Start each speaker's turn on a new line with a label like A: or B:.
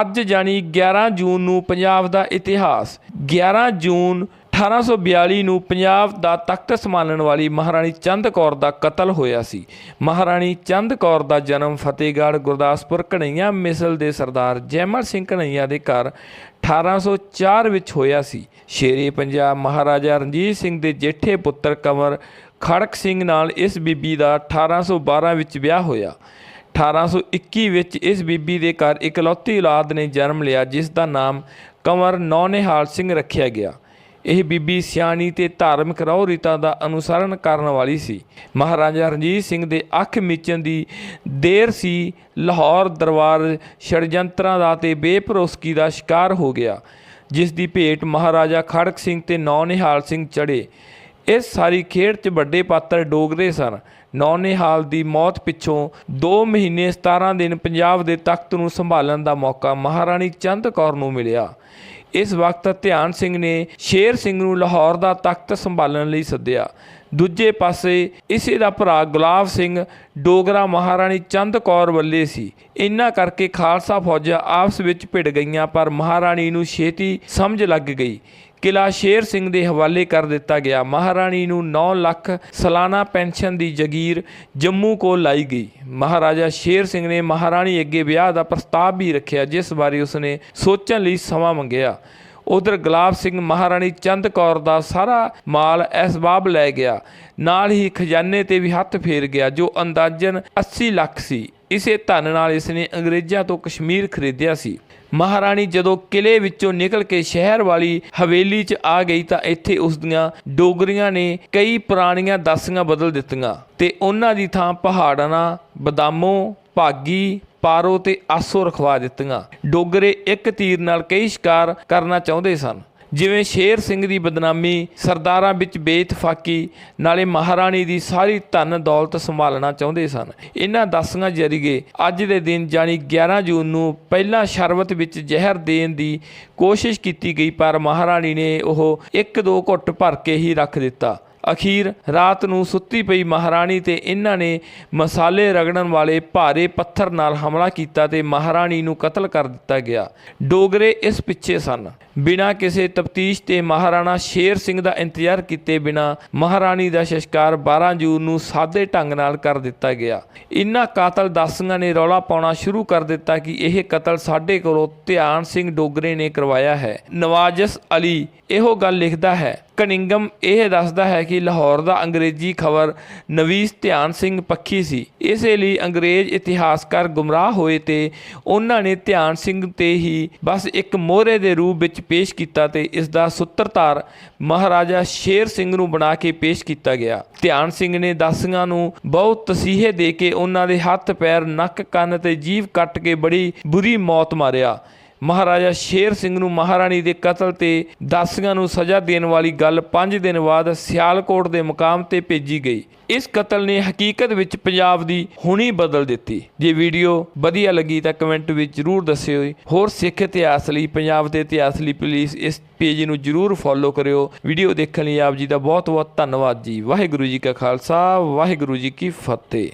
A: ਅੱਜ ਜਾਣੀ 11 ਜੂਨ ਨੂੰ ਪੰਜਾਬ ਦਾ ਇਤਿਹਾਸ। 11 ਜੂਨ 1842 ਨੂੰ ਪੰਜਾਬ ਦਾ ਤਖਤ ਸੰਭਾਲਣ ਵਾਲੀ ਮਹਾਰਾਣੀ ਚੰਦ ਕੌਰ ਦਾ ਕਤਲ ਹੋਇਆ ਸੀ। ਮਹਾਰਾਣੀ ਚੰਦ ਕੌਰ ਦਾ ਜਨਮ ਫਤਿਹਗੜ੍ਹ ਗੁਰਦਾਸਪੁਰ ਕਨਈਆ ਮਿਸਲ ਦੇ ਸਰਦਾਰ ਜੈਮਲ ਸਿੰਘ ਕਨਈਆ ਦੇ ਘਰ 1804 ਵਿੱਚ ਹੋਇਆ ਸੀ। ਸ਼ੇਰੇ ਪੰਜਾਬ ਮਹਾਰਾਜਾ ਰਣਜੀਤ ਸਿੰਘ ਦੇ ਜੇਠੇ ਪੁੱਤਰ ਕੰਵਰ ਖੜਕ ਸਿੰਘ ਨਾਲ ਇਸ ਬੀਬੀ ਦਾ 1812 ਵਿੱਚ ਵਿਆਹ ਹੋਇਆ। 1821 ਵਿੱਚ ਇਸ ਬੀਬੀ ਦੇ ਘਰ ਇਕਲੌਤੀ ਔਲਾਦ ਨੇ ਜਨਮ ਲਿਆ, ਜਿਸ ਦਾ ਨਾਮ ਕੰਵਰ ਨੌਨਿਹਾਲ ਸਿੰਘ ਰੱਖਿਆ ਗਿਆ। ਇਹ ਬੀਬੀ ਸਿਆਣੀ ਤੇ ਧਾਰਮਿਕ ਰਹੁ ਰੀਤਾਂ ਦਾ ਅਨੁਸਰਣ ਕਰਨ ਵਾਲੀ ਸੀ। ਮਹਾਰਾਜਾ ਰਣਜੀਤ ਸਿੰਘ ਦੇ ਅੱਖ ਮੀਚਣ ਦੀ ਦੇਰ ਸੀ, ਲਾਹੌਰ ਦਰਬਾਰ ਛੜਯੰਤਰਾਂ ਦਾ ਤੇ ਬੇਭਰੋਸਗੀ ਦਾ ਸ਼ਿਕਾਰ ਹੋ ਗਿਆ, ਜਿਸ ਦੀ ਭੇਟ ਮਹਾਰਾਜਾ ਖੜਕ ਸਿੰਘ ਤੇ ਨੌਨਿਹਾਲ ਸਿੰਘ ਚੜੇ ਇਸ ਸਾਰੀ ਖੇਡ 'ਚ ਵੱਡੇ ਪਾਤਰ ਡੋਗਰੇ ਸਨ। ਨੌਨਿਹਾਲ ਦੀ ਮੌਤ ਪਿੱਛੋਂ 2 ਮਹੀਨੇ 17 ਦਿਨ ਪੰਜਾਬ ਦੇ ਤਖਤ ਨੂੰ ਸੰਭਾਲਣ ਦਾ ਮੌਕਾ ਮਹਾਰਾਣੀ ਚੰਦ ਕੌਰ ਨੂੰ ਮਿਲਿਆ। ਇਸ ਵਕਤ ਧਿਆਨ ਸਿੰਘ ਨੇ ਸ਼ੇਰ ਸਿੰਘ ਨੂੰ ਲਾਹੌਰ ਦਾ ਤਖਤ ਸੰਭਾਲਣ ਲਈ ਸੱਦਿਆ। ਦੂਜੇ ਪਾਸੇ ਇਸੇ ਦਾ ਭਰਾ ਗੁਲਾਬ ਸਿੰਘ ਡੋਗਰਾ ਮਹਾਰਾਣੀ ਚੰਦ ਕੌਰ ਵੱਲੇ ਸੀ। ਇੰਨਾ ਕਰਕੇ ਖਾਲਸਾ ਫੌਜਾਂ ਆਪਸ ਵਿੱਚ ਭਿੜ ਗਈਆਂ, ਪਰ ਮਹਾਰਾਣੀ ਨੂੰ ਛੇਤੀ ਸਮਝ ਲੱਗ ਗਈ। ਕਿਲਾ ਸ਼ੇਰ ਸਿੰਘ ਦੇ ਹਵਾਲੇ ਕਰ ਦਿੱਤਾ ਗਿਆ। ਮਹਾਰਾਣੀ ਨੂੰ 9 ਲੱਖ ਸਾਲਾਨਾ ਪੈਨਸ਼ਨ ਦੀ ਜਗੀਰ ਜੰਮੂ ਕੋਲ ਲਾਈ ਗਈ। ਮਹਾਰਾਜਾ ਸ਼ੇਰ ਸਿੰਘ ਨੇ ਮਹਾਰਾਣੀ ਅੱਗੇ ਵਿਆਹ ਦਾ ਪ੍ਰਸਤਾਵ ਵੀ ਰੱਖਿਆ, ਜਿਸ ਬਾਰੇ ਉਸਨੇ ਸੋਚਣ ਲਈ ਸਮਾਂ ਮੰਗਿਆ। ਉਧਰ ਗੁਲਾਬ ਸਿੰਘ ਮਹਾਰਾਣੀ ਚੰਦ ਕੌਰ ਦਾ ਸਾਰਾ ਮਾਲ ਐਸਬਾਬ ਲੈ ਗਿਆ। ਨਾਲ ਹੀ ਖਜ਼ਾਨੇ ਤੇ ਵੀ ਹੱਥ ਫੇਰ ਗਿਆ, ਜੋ ਅੰਦਾਜ਼ਨ 80 ਲੱਖ ਸੀ। ਇਸੇ ਧਨ ਨਾਲ ਇਸਨੇ ਅੰਗਰੇਜ਼ਾਂ ਤੋਂ ਕਸ਼ਮੀਰ ਖਰੀਦਿਆ ਸੀ। ਮਹਾਰਾਣੀ ਜਦੋਂ ਕਿਲੇ ਵਿੱਚੋਂ ਨਿਕਲ ਕੇ ਸ਼ਹਿਰ ਵਾਲੀ ਹਵੇਲੀ 'ਚ ਆ ਗਈ ਤਾਂ ਇੱਥੇ ਉਸ ਦੀਆਂ ਡੋਗਰੀਆਂ ਨੇ ਕਈ ਪੁਰਾਣੀਆਂ ਦਾਸੀਆਂ ਬਦਲ ਦਿੱਤੀਆਂ ਤੇ ਉਹਨਾਂ ਦੀ ਥਾਂ ਪਹਾੜਾਂ, ਬਦਾਮੋ ਭਾਗੀ, ਪਾਰੋ ਤੇ ਆਸੋ ਰਖਵਾ ਦਿੱਤੀਆਂ। ਡੋਗਰੇ ਇੱਕ ਤੀਰ ਨਾਲ ਕਈ ਸ਼ਿਕਾਰ ਕਰਨਾ ਚਾਹੁੰਦੇ ਸਨ। ਜਿਵੇਂ ਸ਼ੇਰ ਸਿੰਘ ਦੀ ਬਦਨਾਮੀ, ਸਰਦਾਰਾਂ ਵਿੱਚ ਬੇਇਤਫਾਕੀ, ਨਾਲੇ ਮਹਾਰਾਣੀ ਦੀ ਸਾਰੀ ਧਨ ਦੌਲਤ ਸੰਭਾਲਣਾ ਚਾਹੁੰਦੇ ਸਨ। ਇਹਨਾਂ ਦਾਸੀਆਂ ਜਰੀਏ ਅੱਜ ਦੇ ਦਿਨ ਜਾਣੀ 11 ਜੂਨ ਨੂੰ ਪਹਿਲਾਂ ਸ਼ਰਬਤ ਵਿੱਚ ਜ਼ਹਿਰ ਦੇਣ ਦੀ ਕੋਸ਼ਿਸ਼ ਕੀਤੀ ਗਈ, ਪਰ ਮਹਾਰਾਣੀ ਨੇ ਉਹ ਇੱਕ ਦੋ ਘੁੱਟ ਭਰ ਕੇ ਹੀ ਰੱਖ ਦਿੱਤਾ। ਅਖੀਰ ਰਾਤ ਨੂੰ ਸੁੱਤੀ ਪਈ ਮਹਾਰਾਣੀ ਤੇ ਇਹਨਾਂ ਨੇ ਮਸਾਲੇ ਰਗੜਨ ਵਾਲੇ ਭਾਰੇ ਪੱਥਰ ਨਾਲ ਹਮਲਾ ਕੀਤਾ ਤੇ ਮਹਾਰਾਣੀ ਨੂੰ ਕਤਲ ਕਰ ਦਿੱਤਾ ਗਿਆ। ਡੋਗਰੇ ਇਸ ਪਿੱਛੇ ਸਨ। ਬਿਨਾਂ ਕਿਸੇ ਤਫਤੀਸ਼ ਤੇ ਮਹਾਰਾਣਾ ਸ਼ੇਰ ਸਿੰਘ ਦਾ ਇੰਤਜ਼ਾਰ ਕੀਤੇ ਬਿਨਾਂ ਮਹਾਰਾਣੀ ਦਾ ਸਸ਼ਕਾਰ 12 ਜੂਨ ਨੂੰ ਸਾਦੇ ਢੰਗ ਨਾਲ ਕਰ ਦਿੱਤਾ ਗਿਆ। ਇਨ੍ਹਾਂ ਕਾਤਲ ਦਾਸੀਆਂ ਨੇ ਰੌਲਾ ਪਾਉਣਾ ਸ਼ੁਰੂ ਕਰ ਦਿੱਤਾ ਕਿ ਇਹ ਕਤਲ ਸਾਡੇ ਕੋਲੋਂ ਧਿਆਨ ਸਿੰਘ ਡੋਗਰੇ ਨੇ ਕਰਵਾਇਆ ਹੈ। ਨਵਾਜ਼ਸ ਅਲੀ ਇਹੋ ਗੱਲ ਲਿਖਦਾ ਹੈ ਕਨਿੰਗਮ ਇਹ ਦੱਸਦਾ ਹੈ ਕਿ ਲਾਹੌਰ ਦਾ ਅੰਗਰੇਜ਼ੀ ਖਬਰ ਨਵੀਸ ਧਿਆਨ ਸਿੰਘ ਪੱਖੀ ਸੀ। ਇਸੇ ਲਈ ਅੰਗਰੇਜ਼ ਇਤਿਹਾਸਕਾਰ ਗੁੰਮਰਾਹ ਹੋਏ ਤੇ ਉਹਨਾਂ ਨੇ ਧਿਆਨ ਸਿੰਘ ਤੇ ਹੀ ਬਸ ਇੱਕ ਮੋਹਰੇ ਦੇ ਰੂਪ ਵਿੱਚ ਪੇਸ਼ ਕੀਤਾ ਤੇ ਇਸ ਦਾ ਸੂਤਰਧਾਰ ਮਹਾਰਾਜਾ ਸ਼ੇਰ ਸਿੰਘ ਨੂੰ ਬਣਾ ਕੇ ਪੇਸ਼ ਕੀਤਾ ਗਿਆ। ਧਿਆਨ ਸਿੰਘ ਨੇ ਦਾਸੀਆਂ ਨੂੰ ਬਹੁਤ ਤਸੀਹੇ ਦੇ ਕੇ ਉਹਨਾਂ ਦੇ ਹੱਥ, ਪੈਰ, ਨੱਕ, ਕੰਨ ਤੇ ਜੀਭ ਕੱਟ ਕੇ ਬੜੀ ਬੁਰੀ ਮੌਤ ਮਾਰਿਆ। ਮਹਾਰਾਜਾ ਸ਼ੇਰ ਸਿੰਘ ਨੂੰ ਮਹਾਰਾਣੀ ਦੇ ਕਤਲ ਤੇ ਦਾਸੀਆਂ ਨੂੰ ਸਜ਼ਾ ਦੇਣ ਵਾਲੀ ਗੱਲ 5 ਦਿਨ ਬਾਅਦ ਸਿਆਲਕੋਟ ਦੇ ਮੁਕਾਮ ਤੇ ਭੇਜੀ ਗਈ। ਇਸ ਕਤਲ ਨੇ ਹਕੀਕਤ ਵਿੱਚ ਪੰਜਾਬ ਦੀ ਹੁਣੀ ਬਦਲ ਦਿੱਤੀ। ਜੇ ਵੀਡੀਓ ਵਧੀਆ ਲੱਗੀ ਤਾਂ ਕਮੈਂਟ ਵਿੱਚ ਜਰੂਰ ਦੱਸਿਓ। ਹੋਰ ਸਿੱਖ ਇਤਿਹਾਸ ਲਈ, ਪੰਜਾਬ ਦੇ ਇਤਿਹਾਸ ਲਈ ਪਲੀਜ਼ ਇਸ ਪੇਜ ਨੂੰ ਜਰੂਰ ਫੋਲੋ ਕਰਿਓ। ਵੀਡੀਓ ਦੇਖਣ ਲਈ ਆਪ ਜੀ ਦਾ ਬਹੁਤ ਬਹੁਤ ਧੰਨਵਾਦ ਜੀ। ਵਾਹਿਗੁਰੂ ਜੀ ਕਾ ਖਾਲਸਾ, ਵਾਹਿਗੁਰੂ ਜੀ ਕੀ ਫਤਿਹ।